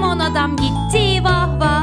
Limon adam gitti vah vah.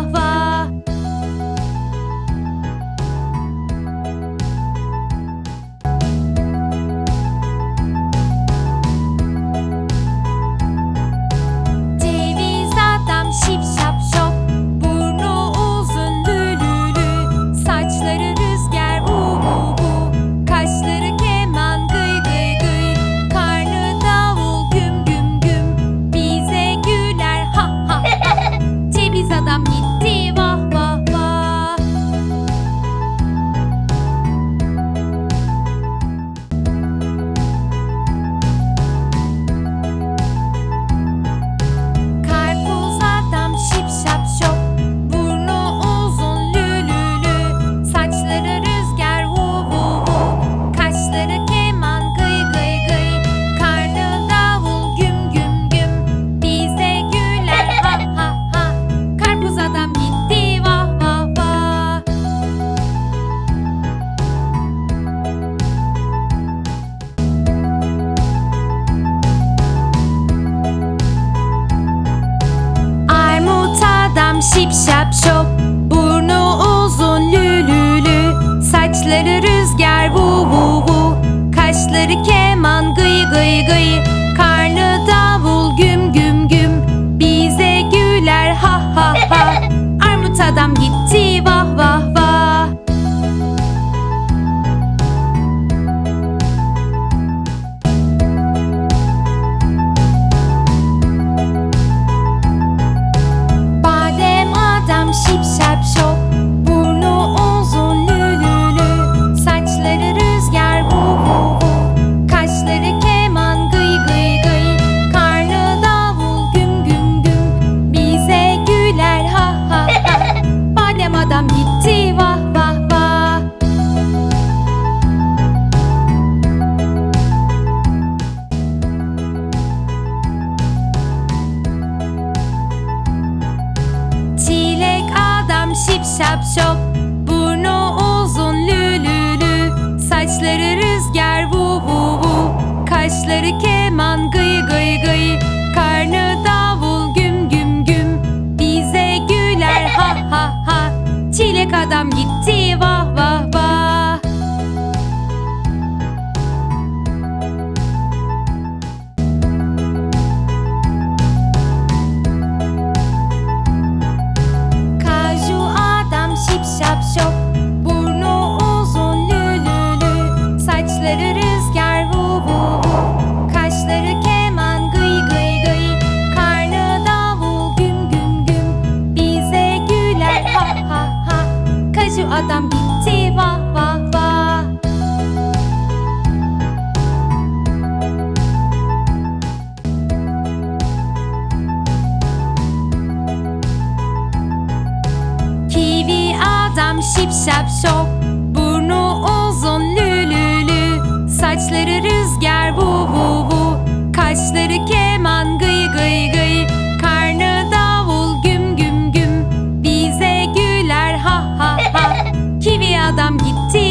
Adam şip şap şop Burnu uzun lülülü. Saçları rüzgar vu vu vu. Kaşları keman gıy gıy gıy. Karnı davul güm güm güm. Bize güler ha ha ha. Armut adam şap şop Burnu uzun lülülü. Saçları rüzgar vu vu vu. Kaşları keman gıy gıy gıy. Karnı davul güm güm güm. Bize güler ha ha ha. Çilek adam gitti vah vah vah adam gitti vah vah vah. Kivi adam şip şap şop Annem gitti